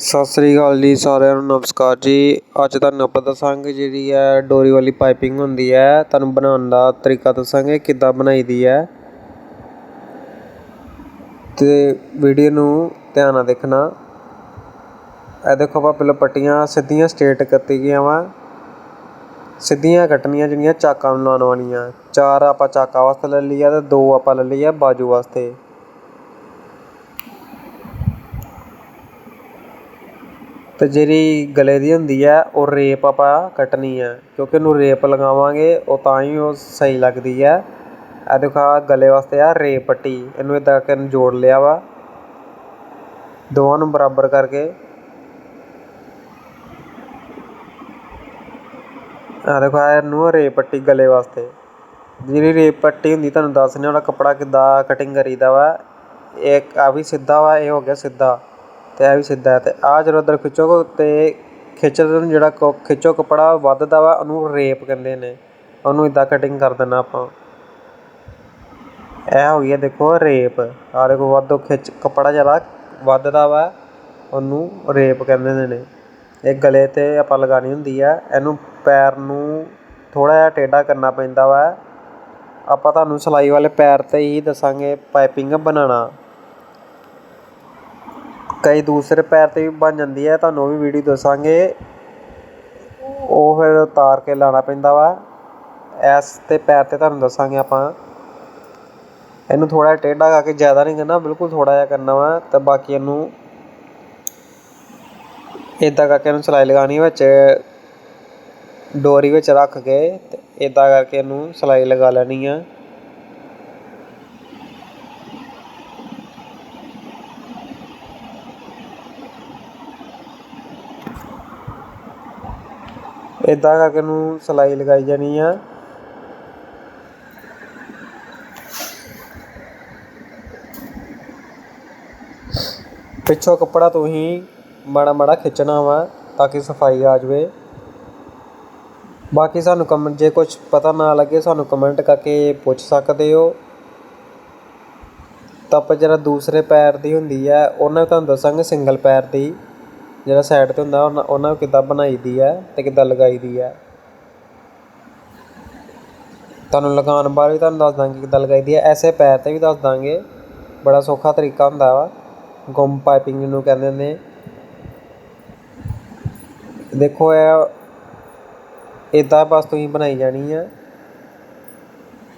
ਸਤਿ ਸ੍ਰੀ ਅਕਾਲ ਜੀ ਸਾਰਿਆਂ ਨੂੰ, ਨਮਸਕਾਰ ਜੀ। ਅੱਜ ਤੁਹਾਨੂੰ ਆਪਾਂ ਦੱਸਾਂਗੇ ਜਿਹੜੀ ਹੈ ਡੋਰੀ ਵਾਲੀ ਪਾਈਪਿੰਗ ਹੁੰਦੀ ਹੈ। ਤੁਹਾਨੂੰ ਬਣਾਉਣ ਦਾ ਤਰੀਕਾ ਦੱਸਾਂਗੇ, ਕਿੱਦਾਂ ਬਣਾਈ ਦੀ ਹੈ। ਤੇ ਵੀਡੀਓ ਨੂੰ ਧਿਆਨ ਨਾਲ ਦੇਖਣਾ। ਇਹ ਦੇਖੋ ਆਪਾਂ ਪਹਿਲਾਂ ਪੱਟੀਆਂ ਸਿੱਧੀਆਂ ਸਟ੍ਰੇਟ ਕੱਤੀ ਗਈਆਂ ਵਾ। ਸਿੱਧੀਆਂ ਕੱਟਣੀਆਂ ਜਿਹੜੀਆਂ ਚਾਕਾਂ ਨੂੰ ਲਾਉਣ ਵਾਲੀਆਂ। ਚਾਰ ਆਪਾਂ ਚਾਕਾਂ ਵਾਸਤੇ ਲੈ ਲਈ ਆ ਤੇ ਦੋ ਆਪਾਂ ਲੈ ਲਈ ਬਾਜੂ ਵਾਸਤੇ। ਅਤੇ ਜਿਹੜੀ ਗਲੇ ਦੀ ਹੁੰਦੀ ਹੈ ਉਹ ਰੇਪ ਆਪਾਂ ਕੱਟਣੀ ਹੈ ਕਿਉਂਕਿ ਉਹਨੂੰ ਰੇਪ ਲਗਾਵਾਂਗੇ, ਉਹ ਤਾਂ ਹੀ ਉਹ ਸਹੀ ਲੱਗਦੀ ਹੈ ਇਹ ਦੇਖੋ, ਆਹ ਗਲੇ ਵਾਸਤੇ ਆ ਰੇਪ ਪੱਟੀ। ਇਹਨੂੰ ਇਦਾਂ ਕਰਕੇ ਜੋੜ ਲਿਆ ਵਾ। ਦੋਵਾਂ ਨੂੰ ਬਰਾਬਰ ਕਰਕੇ। ਆ ਦੇਖੋ ਆ ਇਹਨੂੰ ਰੇਪ ਪੱਟੀ ਗਲੇ ਵਾਸਤੇ। ਜਿਹੜੀ ਰੇਪ ਪੱਟੀ ਹੁੰਦੀ, ਤੁਹਾਨੂੰ ਦੱਸਨੇ ਉਹਦਾ ਕੱਪੜਾ ਕਿੱਦਾਂ ਕਟਿੰਗ ਕਰੀਦਾ ਵਾ। ਇਹ ਆ ਵੀ ਸਿੱਧਾ ਵਾ, ਇਹ ਹੋ ਗਿਆ ਸਿੱਧਾ। ਤੇ ਇਹ ਵੀ ਸਿੱਧਾ ਹੈ ਤੇ ਆ ਜਦੋਂ ਉਧਰ ਖਿੱਚੋ ਤੇ ਖਿੱਚਦੇ ਨੂੰ ਜਿਹੜਾ ਖਿੱਚੋ ਕੱਪੜਾ ਵੱਧਦਾ ਵਾ, ਉਹਨੂੰ ਰੇਪ ਕਹਿੰਦੇ ਨੇ। ਉਹਨੂੰ ਇਦਾਂ ਕਟਿੰਗ ਕਰ ਦੇਣਾ ਆਪਾਂ। ਇਹ ਹੋ ਗਿਆ ਦੇਖੋ ਰੇਪ। ਆ ਦੇਖੋ ਵੱਧੋ ਖਿੱਚ, ਕੱਪੜਾ ਜਿਹੜਾ ਵੱਧਦਾ ਵਾ, ਉਹਨੂੰ ਰੇਪ ਕਹਿੰਦੇ ਨੇ ਇਹ ਗਲੇ ਤੇ ਆਪਾਂ ਲਗਾਣੀ ਹੁੰਦੀ ਆ, ਇਹਨੂੰ ਪੈਰ ਨੂੰ ਥੋੜਾ ਜਿਹਾ ਟੇਢਾ ਕਰਨਾ ਪੈਂਦਾ ਵਾ। ਆਪਾਂ ਤੁਹਾਨੂੰ ਸਲਾਈ ਵਾਲੇ ਪੈਰ ਤੇ ਹੀ ਦੱਸਾਂਗੇ ਪਾਈਪਿੰਗ ਬਣਾਉਣਾ। ਕਈ ਦੂਸਰੇ ਪੈਰ ਤੇ ਵੀ ਬਣ ਜਾਂਦੀ ਹੈ, ਤੁਹਾਨੂੰ ਉਹ ਵੀ ਵੀਡੀਓ ਦੱਸਾਂਗੇ। ਉਹ ਫਿਰ ਉਤਾਰ ਕੇ ਲਾਉਣਾ ਪੈਂਦਾ ਵਾ। ਇਸ ਤੇ ਪੈਰ ਤੇ ਤੁਹਾਨੂੰ ਦੱਸਾਂਗੇ ਆਪਾਂ। ਇਹਨੂੰ ਥੋੜਾ ਟੇਢਾ ਕਰਕੇ ਜ਼ਿਆਦਾ ਨਹੀਂ ਕਰਨਾ, ਬਿਲਕੁਲ ਥੋੜਾ ਜਿਹਾ ਕਰਨਾ ਵਾ ਤੇ ਬਾਕੀ ਇਹਨੂੰ ਇਦਾਂ ਕਰਕੇ ਇਹਨੂੰ ਸਲਾਈ ਲਗਾਣੀ ਵਿੱਚ। ਡੋਰੀ ਵਿੱਚ ਰੱਖ ਕੇ ਤੇ ਇਦਾਂ ਕਰਕੇ ਇਹਨੂੰ ਸਲਾਈ ਲਗਾ ਲੈਣੀ ਆ। ਇਦਾਂ ਕਰਕੇ ਨੂੰ ਸਲਾਈ ਲਗਾਈ ਜਾਣੀ ਆ। ਪਿੱਛੋਂ ਕੱਪੜਾ ਤੁਸੀਂ ਮਾੜਾ ਮਾੜਾ ਖਿੱਚਣਾ ਵਾ ਤਾਂ ਕਿ ਸਫ਼ਾਈ ਆ ਜਾਵੇ। ਬਾਕੀ ਸਾਨੂੰ ਕਮੈਂਟ ਜੇ ਕੁਝ ਪਤਾ ਨਾ ਲੱਗੇ ਸਾਨੂੰ ਕਮੈਂਟ ਕਰਕੇ ਪੁੱਛ ਸਕਦੇ ਹੋ। ਤਾਂ ਆਪਾਂ ਜਿਹੜਾ ਦੂਸਰੇ ਪੈਰ ਦੀ ਹੁੰਦੀ ਹੈ ਉਹਨਾਂ ਤੁਹਾਨੂੰ ਦੱਸਾਂਗੇ ਸਿੰਗਲ ਪੈਰ ਦੀ। ਜਿਹੜਾ ਸਾਈਡ ਤੇ ਹੁੰਦਾ, ਉਹਨਾਂ ਉਹਨਾਂ ਨੂੰ ਕਿੱਦਾਂ ਬਣਾਈ ਦੀ ਹੈ ਅਤੇ ਕਿੱਦਾਂ ਲਗਾਈ ਦੀ ਹੈ ਤੁਹਾਨੂੰ ਲਗਾਉਣ ਬਾਰੇ ਵੀ ਤੁਹਾਨੂੰ ਦੱਸ ਦਾਂਗੇ ਕਿੱਦਾਂ ਲਗਾਈ ਦੀ ਹੈ ਐਸੇ ਪੈਰ ਤੇ ਵੀ ਦੱਸ ਦਾਂਗੇ। ਬੜਾ ਸੌਖਾ ਤਰੀਕਾ ਹੁੰਦਾ ਵਾ। ਗੁੰਮ ਪਾਈਪਿੰਗ ਨੂੰ ਕਹਿੰਦੇ ਨੇ। ਦੇਖੋ, ਇਹ ਇਦਾਂ ਬਸ ਤੁਸੀਂ ਬਣਾਈ ਜਾਣੀ ਆ।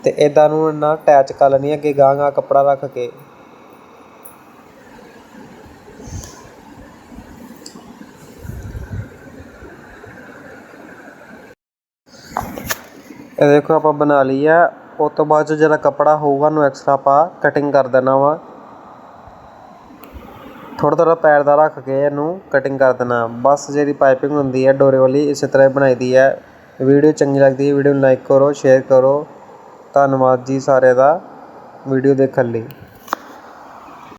ਤੇ ਇਦਾਂ ਨੂੰ ਨਾ ਅਟੈਚ ਕਰ ਲੈਣੀ ਅੱਗੇ ਗਾਂ ਗਾਂ ਕੱਪੜਾ ਰੱਖ ਕੇ। ਇਹ ਦੇਖੋ ਆਪਾਂ ਬਣਾ ਲਈ ਹੈ ਉਸ ਤੋਂ ਬਾਅਦ ਜਿਹੜਾ ਕੱਪੜਾ ਹੋਊਗਾ, ਉਹਨੂੰ ਐਕਸਟਰਾ ਆਪਾਂ ਕਟਿੰਗ ਕਰ ਦੇਣਾ ਵਾ। ਥੋੜਾ ਥੋੜਾ ਪੈਰ ਦਾ ਰੱਖ ਕੇ ਇਹਨੂੰ ਕਟਿੰਗ ਕਰ ਦੇਣਾ। ਬਸ ਜਿਹੜੀ ਪਾਈਪਿੰਗ ਹੁੰਦੀ ਹੈ ਡੋਰੇ ਵਾਲੀ, ਇਸੇ ਤਰ੍ਹਾਂ ਹੀ ਬਣਾਈ ਦੀ ਹੈ ਵੀਡੀਓ ਚੰਗੀ ਲੱਗਦੀ ਹੈ ਵੀਡੀਓ ਨੂੰ ਲਾਈਕ ਕਰੋ ਸ਼ੇਅਰ ਕਰੋ। ਧੰਨਵਾਦ ਜੀ ਸਾਰਿਆਂ ਦਾ। ਵੀਡੀਓ ਦੇਖਣ ਲਈ।